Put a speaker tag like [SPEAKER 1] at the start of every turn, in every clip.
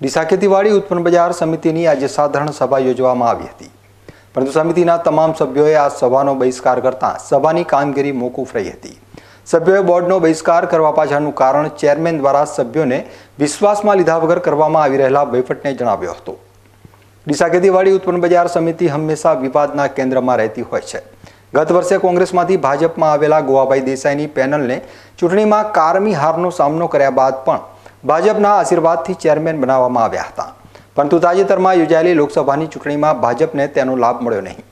[SPEAKER 1] ડીસા ખેતીવાડી ઉત્પન્ન બજાર સમિતિની આજે સાધારણ સભા યોજવામાં આવી હતી. પરંતુ સમિતિના તમામ સભ્યોએ આ સભાનો બહિષ્કાર કરતા સભાની કામગીરી મોકૂફ રહી હતી. સભ્યોએ બોર્ડનો બહિષ્કાર કરવા પાછળનું કારણ ચેરમેન દ્વારા સભ્યોને વિશ્વાસમાં લીધા વગર કરવામાં આવી રહેલા વહીવટને જણાવ્યો હતો. ડીસા ખેતીવાડી ઉત્પન્ન બજાર સમિતિ હંમેશા વિવાદના કેન્દ્રમાં રહેતી હોય છે. ગત વર્ષે કોંગ્રેસમાંથી ભાજપમાં આવેલા ગોવાભાઈ દેસાઈની પેનલને ચૂંટણીમાં કારમી હારનો સામનો કર્યા બાદ પણ ભાજપના આશીર્વાદથી ચેરમેન બનાવવામાં આવ્યા હતા. પરંતુ તાજેતરમાં યોજાયેલી લોકસભાની ચૂંટણીમાં ભાજપને તેનો લાભ મળ્યો નહીં.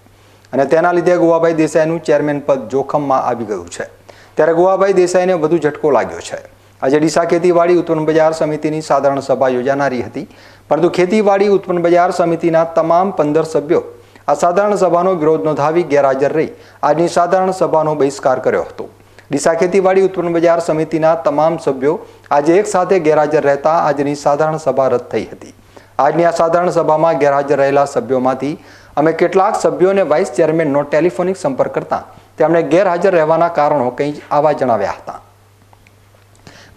[SPEAKER 1] અને તેના લીધે ગોવાભાઈ દેસાઈનું ચેરમેન પદ જોખમમાં આવી ગયું છે. ત્યારે ગોવાભાઈ દેસાઈને વધુ ઝટકો લાગ્યો છે. આજે ડીસા ખેતીવાડી ઉત્પન્ન બજાર સમિતિની સાધારણ સભા યોજાનારી હતી. પરંતુ ખેતીવાડી ઉત્પન્ન બજાર સમિતિના તમામ પંદર સભ્યો આ સાધારણ સભાનો વિરોધ નોંધાવી ગેરહાજર રહી. આજની સાધારણ સભાનો બહિષ્કાર કર્યો હતો. ડીસા ખેતીવાડી ઉત્પન્ન બજાર સમિતિના તમામ સભ્યો આજે એક સાથે ગેરહાજર રહેતા આજની સાધારણ સભા રદ થઈ હતી. આજની આ સાધારણ સભામાં ગેરહાજર રહેલા સભ્યોમાંથી અમે કેટલાક સભ્યોને વાઇસ ચેરમેનનો ટેલિફોનિક સંપર્ક કરતા તેમણે ગેરહાજર રહેવાના કારણો કંઈ આવા જણાવ્યા હતા.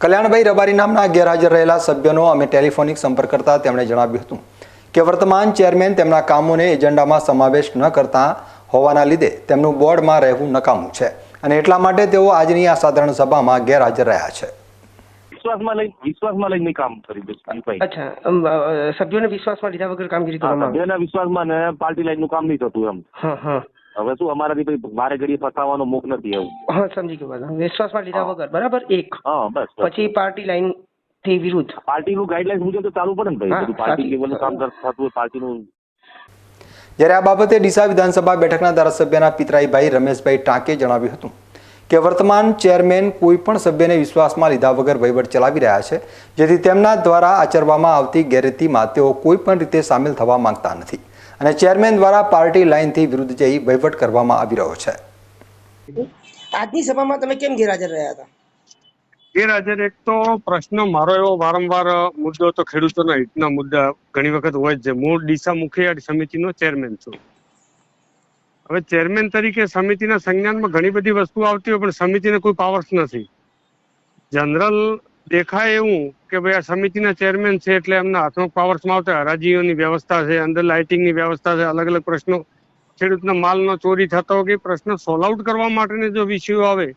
[SPEAKER 1] કલ્યાણભાઈ રબારી નામના ગેરહાજર રહેલા સભ્યનો અમે ટેલિફોનિક સંપર્ક કરતા તેમણે જણાવ્યું હતું કે વર્તમાન ચેરમેન તેમના કામોને એજન્ડામાં સમાવેશ ન કરતા હોવાના લીધે તેમનું બોર્ડમાં રહેવું નકામું છે. અને એટલા માટે તેઓ આજની આ સાધારણ સભામાં ગેરહાજર રહ્યા છે.
[SPEAKER 2] વિશ્વાસમાં લઈ વિશ્વાસમાં લઈને કામ કરી ભાઈ.
[SPEAKER 3] અચ્છા સભ્યોને વિશ્વાસમાં લીધા વગર કામગીરી કરવામાં આવી.
[SPEAKER 2] વિશ્વાસમાં ને પાર્ટી લાઈનનું કામ નહીં થતું એમ.
[SPEAKER 3] હા હા.
[SPEAKER 2] હવે શું અમારાથી ભાઈ ફસાવાનો મુખ નથી એવું.
[SPEAKER 3] હા સમજી ગયો વિશ્વાસમાં લીધા વગર બરાબર? એક.
[SPEAKER 2] હા બસ.
[SPEAKER 3] પછી પાર્ટી લાઈનથી વિરુદ્ધ.
[SPEAKER 2] પાર્ટીનું ગાઈડલાઈન મુજબ તો ચાલુ પડે ને ભાઈ પાર્ટી. લેવલનું કામ થતું હોય પાર્ટીનું
[SPEAKER 1] જ્યારે આ બાબતે ડીસા વિધાનસભા બેઠકના ધારાસભ્યના પિતરાઈભાઈ રમેશભાઈ ટાંકે જણાવ્યું હતું કે વર્તમાન ચેરમેન કોઈ પણ સભ્યને વિશ્વાસમાં લીધા વગર વહીવટ ચલાવી રહ્યા છે, જેથી તેમના દ્વારા આચરવામાં આવતી ગેરરીતિમાં તેઓ કોઈ પણ રીતે સામેલ થવા માંગતા નથી અને ચેરમેન દ્વારા પાર્ટી લાઇનથી વિરુદ્ધ જઈ વહીવટ કરવામાં આવી રહ્યો છે.
[SPEAKER 3] આજની સભામાં તમે કેમ ગેરહાજર રહ્યા હતા?
[SPEAKER 4] ગેરહાજર એક તો પ્રશ્ન, મારો એવો વારંવાર મુદ્દો તો ખેડૂતોના હિતના મુદ્દા ઘણી વખત હોય છે. મૂળ ડીસા મુખિયા સમિતિનો ચેરમેન છું. હવે ચેરમેન તરીકે સમિતિના સંજ્ઞાનમાં ઘણી બધી વસ્તુ આવતી હોય, પણ સમિતિને કોઈ પાવર્સ નથી. જનરલ દેખાય એવું કે ભાઈ આ સમિતિના ચેરમેન છે એટલે એમના હાથમાં પાવર્સમાં આવતા હરાજીઓની વ્યવસ્થા છે, અંદર લાઇટિંગની વ્યવસ્થા છે, અલગ અલગ પ્રશ્નો. ખેડૂતના માલનો ચોરી થતો કે પ્રશ્ન સોલ્વ આઉટ કરવા માટેના જો વિષયો આવે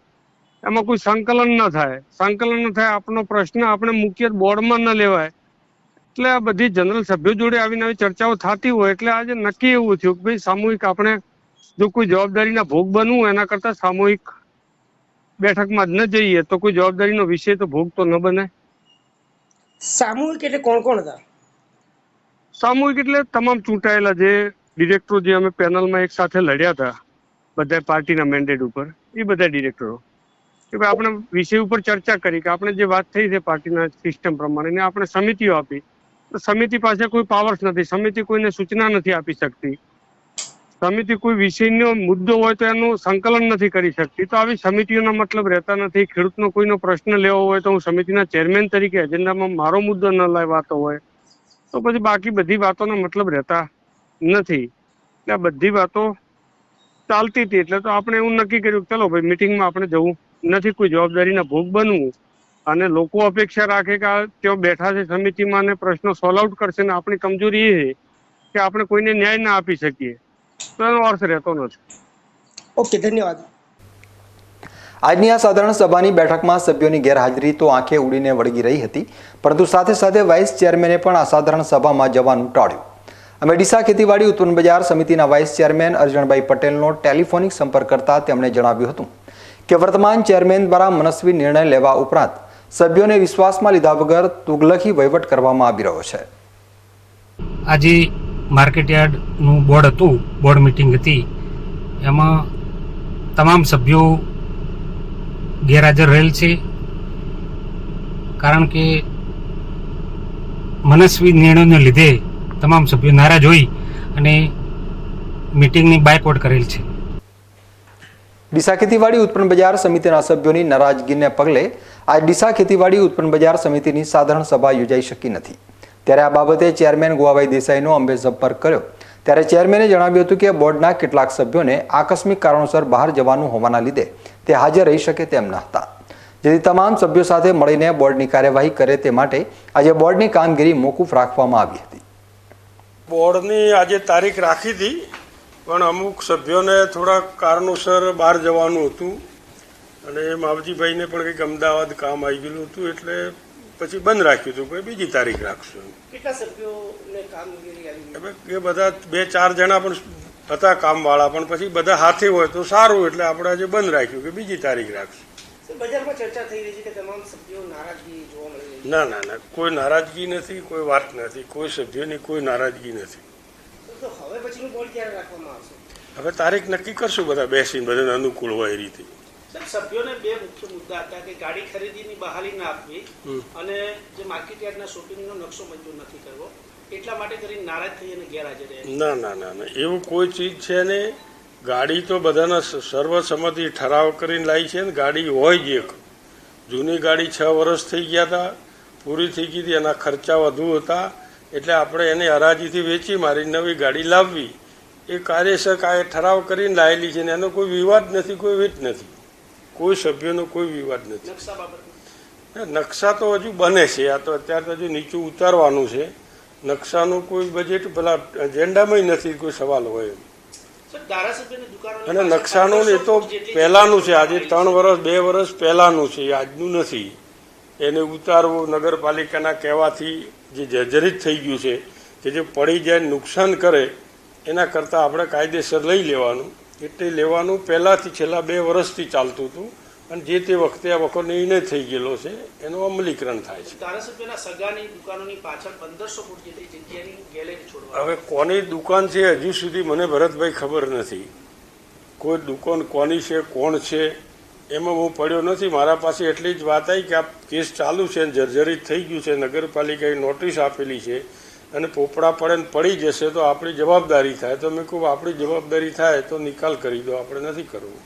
[SPEAKER 4] એમાં કોઈ સંકલન ન થાય. સંકલન ન થાય આપણો પ્રશ્ન આપણે મુખ્ય બોર્ડમાં ન લેવાય. એટલે આ બધી જનરલ સભ્યો જોડે આવીને આવી ચર્ચાઓ થતી હોય એટલે આજે નક્કી એવું થયું કે ભાઈ સામૂહિક આપણે જો કોઈ જવાબદારીના ભોગ બનવું એના કરતા સામૂહિક બેઠકમાં જ ન જઈએ તો કોઈ જવાબદારીનો વિષય તો ભોગ તો ન બને.
[SPEAKER 3] સામૂહિક એટલે કોણ કોણ હતા?
[SPEAKER 4] સામૂહિક એટલે તમામ ચૂંટાયેલા જે ડિરેક્ટરો જે અમે પેનલમાં એક સાથે લડ્યા હતા બધા પાર્ટીના મેન્ડેટ ઉપર એ બધા ડિરેક્ટરો. કે ભાઈ આપણે વિષય ઉપર ચર્ચા કરી કે આપણે જે વાત થઈ છે પાર્ટીના સિસ્ટમ પ્રમાણે ને આપણે સમિતિઓ આપી. તો સમિતિ પાસે કોઈ પાવર્સ નથી, સમિતિ કોઈને સૂચના નથી આપી શકતી. સમિતિ કોઈ વિષયનો મુદ્દો હોય તો એનું સંકલન નથી કરી શકતી. તો આવી સમિતિઓનો મતલબ રહેતા નથી. ખેડૂતનો કોઈનો પ્રશ્ન લેવો હોય તો હું સમિતિના ચેરમેન તરીકે એજન્ડામાં મારો મુદ્દો ન લેવાતો હોય. તો પછી બાકી બધી વાતોનો મતલબ રહેતા નથી. એટલે આ બધી વાતો ચાલતી હતી. એટલે તો આપણે એવું નક્કી કર્યું ચલો ભાઈ મિટિંગમાં આપણે જવું. નથી કોઈ જવાબદારીના ભોગ બનવું. અને લોકો અપેક્ષા રાખે કે આ તેઓ બેઠા છે સમિતિમાં અને પ્રશ્નો સોલ્વ આઉટ કરશે ને આપણી કમજોરી એ છે કે આપણે કોઈને ન્યાય ના આપી શકીએ. તો એનો અર્થ રહેતો નથી.
[SPEAKER 3] ઓકે ધન્યવાદ.
[SPEAKER 1] આજની આ સાધારણ સભાની બેઠકમાં સભ્યોની ગેરહાજરી તો આંખે ઉડીને વળગી રહી હતી પરંતુ સાથે સાથે વાઇસ ચેરમેને પણ આ સાધારણ સભામાં જવાનું ટાળ્યું અમે ડીસા ખેતીવાડી ઉત્પન્ન બજાર સમિતિના વાઇસ ચેરમેન અર્જણભાઈ પટેલનો ટેલિફોનિક સંપર્ક કરતા તેમણે જણાવ્યું હતું. કે વર્તમાન ચેરમેન દ્વારા મનસ્વી નિર્ણય લેવા ઉપરાંત સભ્યોને વિશ્વાસમાં લીધા વગર તુગલખી વહીવટ કરવામાં આવી રહ્યો છે.
[SPEAKER 5] આજે માર્કેટયાર્ડનું બોર્ડ હતું, બોર્ડ મિટિંગ હતી. એમાં તમામ સભ્યો ગેરહાજર રહેલ છે. કારણ કે મનસ્વી નિર્ણયને લીધે તમામ સભ્યો નારાજ હોઈ અને મિટિંગની બાયકોટ કરેલ છે.
[SPEAKER 1] ડીસા ખેતીવાડી ઉત્પન્ન બજાર સમિતિના સભ્યોની નારાજગીને પગલે આજ ડીસા ખેતીવાડી ઉત્પન્ન બજાર સમિતિની સાધારણ સભા યોજાઈ શકી નથી. ત્યારે આ બાબતે ચેરમેન ગોવાભાઈ દેસાઈનો અંબે સંપર્ક કર્યો. ત્યારે ચેરમેને જણાવ્યું હતું કે બોર્ડના કેટલાક સભ્યોને આકસ્મિક કારણોસર બહાર જવાનું હોવાના લીધે તે હાજર રહી શકે તેમ ન હતા જેથી તમામ સભ્યો સાથે મળીને બોર્ડની કાર્યવાહી કરે તે માટે આજે બોર્ડની કામગીરી મોકૂફ રાખવામાં આવી હતી.
[SPEAKER 6] બોર્ડની આજે તારીખ રાખી હતી. પણ અમુક સભ્યોને થોડા કારણોસર બહાર જવાનું હતું. અને માવજીભાઈને પણ કંઈક અમદાવાદ કામ આવી ગયેલું હતું એટલે પછી બંધ રાખ્યું હતું. કે બીજી તારીખ રાખશું
[SPEAKER 3] કેટલા સભ્યોને કામગીરી
[SPEAKER 6] એ બધા બે ચાર જણા પણ હતા કામવાળા પણ પછી બધા હાથે હોય તો સારું એટલે આપણે આજે બંધ રાખ્યું કે બીજી તારીખ રાખશું.
[SPEAKER 3] બજારમાં ચર્ચા થઈ રહી છે કે તમામ સભ્યો નારાજગી જોવા મળી
[SPEAKER 6] ના ના ના કોઈ નારાજગી નથી કોઈ વાત નથી. કોઈ સભ્યોની કોઈ નારાજગી નથી.
[SPEAKER 3] પછીનું બોર્ડ ક્યારે રાખવામાં આવશે?
[SPEAKER 6] હવે તારીખ નક્કી કરશું બધા બેસીને બધાને અનુકૂળ હોય એ રીતે.
[SPEAKER 7] સભ્યોને બે મુખ્ય મુદ્દા હતા કે ગાડી ખરીદીની બહાલી ના આપવી અને જે માર્કેટ યાર્ડના શોપિંગનો નકશો મંજૂર નથી કરવો. એટલા માટે કરીને નારાજ થઈ અને ગેરહાજર
[SPEAKER 6] ના ના ના ના. એવું કોઈ ચીજ છે ને? ગાડી તો બધાના સર્વસંમતિ ઠરાવ કરીને લાવી છે ને ગાડી હોય જ એક. જૂની ગાડી છ વર્ષ થઈ ગયા હતા પૂરી થઈ ગઈ હતી એના ખર્ચા વધુ હતા. એટલે આપણે એને હરાજીથી વેચી મારી નવી ગાડી લાવવી. એ કાર્યસર કાંઈ ઠરાવ કરીને લાવેલી છે ને એનો કોઈ વિવાદ નથી કોઈ વેચ નથી. કોઈ સભ્યનો કોઈ વિવાદ નથી.
[SPEAKER 7] નકશા
[SPEAKER 6] તો હજુ બને છે. આ તો અત્યારે તો હજુ નીચું ઉતારવાનું છે. નકશાનું કોઈ બજેટ પેલા એજન્ડામાં નથી કોઈ સવાલ હોય અને નકશાનું એ તો પહેલાનું છે. આજે ત્રણ વર્ષ બે વર્ષ પહેલાનું છે. આજનું નથી. એને ઉતારવું નગરપાલિકાના કહેવાથી જે જર્જરિત થઈ ગયું છે કે જે પડી જાય નુકસાન કરે એના કરતાં આપણે કાયદેસર લઈ લેવાનું. એટલે લેવાનું પહેલાંથી છેલ્લા બે વર્ષથી ચાલતું હતું અને જે તે વખતે આ વખત નિર્ણય થઈ ગયેલો છે એનું અમલીકરણ થાય છે.
[SPEAKER 7] ધારાસભ્યના સગાની દુકાનોની પાછળ પંદરસો ફૂટ જેટલી જગ્યાની ગેલેરી છોડવા.
[SPEAKER 6] હવે કોની દુકાન છે હજુ સુધી મને ભરતભાઈ ખબર નથી. કોઈ દુકાન કોની છે કોણ છે એમાં હું પડ્યો નથી. મારા પાસે એટલી જ વાત આવી કે આ કેસ ચાલુ છે અને જર્જરિત થઈ ગયું છે. નગરપાલિકાએ નોટિસ આપેલી છે અને પોપડા પડે ને પડી જશે તો આપણી જવાબદારી થાય. તો મેં કહું આપણી જવાબદારી થાય તો નિકાલ કરી દો. આપણે નથી કરવું.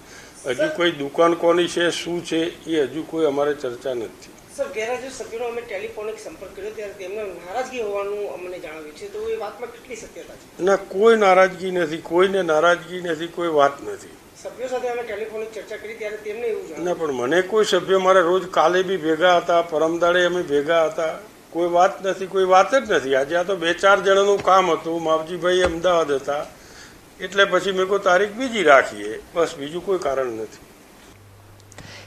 [SPEAKER 6] હજુ કોઈ દુકાન કોની છે શું છે એ હજુ કોઈ અમારે ચર્ચા નથી.
[SPEAKER 3] સર ગેરહાજર સભ્યોનો અમે ટેલિફોનિક સંપર્ક કર્યો ત્યારે તેમને નારાજગી હોવાનું અમને જાણવ્યું છે. તો એ વાતમાં કેટલી સત્યતા છે?
[SPEAKER 6] ના કોઈ નારાજગી નથી. કોઈને નારાજગી નથી કોઈ વાત નથી.
[SPEAKER 3] સભ્યો સાથે અમે ટેલિફોનિક ચર્ચા કરી ત્યારે તેમને એવું
[SPEAKER 6] ના, પણ મને કોઈ સભ્ય મારે રોજ કાલે બી ભેગા હતા પરમદાડે અમે ભેગા હતા. કોઈ વાત નથી, કોઈ વાત જ નથી. આજે આ તો બે ચાર જણાનું કામ હતું. માવજીભાઈ અમદાવાદ હતા. એટલે પછી મેં કોઈ તારીખ બીજી રાખીએ. બસ, બીજું કોઈ કારણ નથી.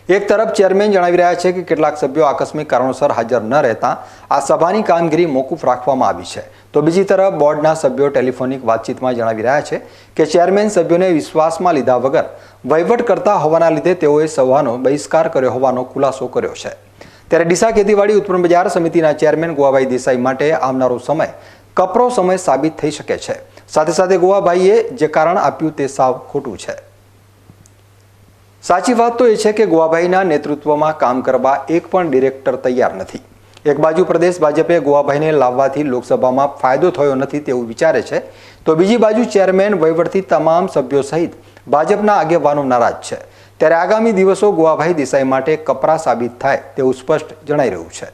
[SPEAKER 1] એક તરફ ચેરમેન જણાવી રહ્યા છે કે કેટલાક સભ્યો આકસ્મિક કારણોસર હાજર ન રહેતા આ સભાની કામગીરી મોકૂફ રાખવામાં આવી છે. તો બીજી તરફ બોર્ડના સભ્યો ટેલિફોનિક વાતચીતમાં જણાવી રહ્યા છે કે ચેરમેન સભ્યોને વિશ્વાસમાં લીધા વગર વહીવટ કરતા હોવાના લીધે તેઓએ સભાનો બહિષ્કાર કર્યો હોવાનો ખુલાસો કર્યો છે. ત્યારે ડીસા ખેતીવાડી ઉત્પન્ન બજાર સમિતિના ચેરમેન ગોવાભાઈ દેસાઈ માટે આવનારો સમય કપરો સમય સાબિત થઈ શકે છે. સાથે સાથે ગોવાભાઈએ જે કારણ આપ્યું તે સાવ ખોટું છે. સાચી વાત તો એ છે કે ગોવાભાઈના નેતૃત્વમાં કામ કરવા એક પણ ડિરેક્ટર તૈયાર નથી. એક બાજુ પ્રદેશ ભાજપે ગોવાભાઈને લાવવાથી લોકસભામાં ફાયદો થયો નથી તેવું વિચારે છે, તો બીજી બાજુ ચેરમેન વહીવટથી તમામ સભ્યો સહિત ભાજપના આગેવાનો નારાજ છે. ત્યારે આગામી દિવસો ગોવાભાઈ દેસાઈ માટે કપરા સાબિત થાય તેવું સ્પષ્ટ જણાઈ રહ્યું છે.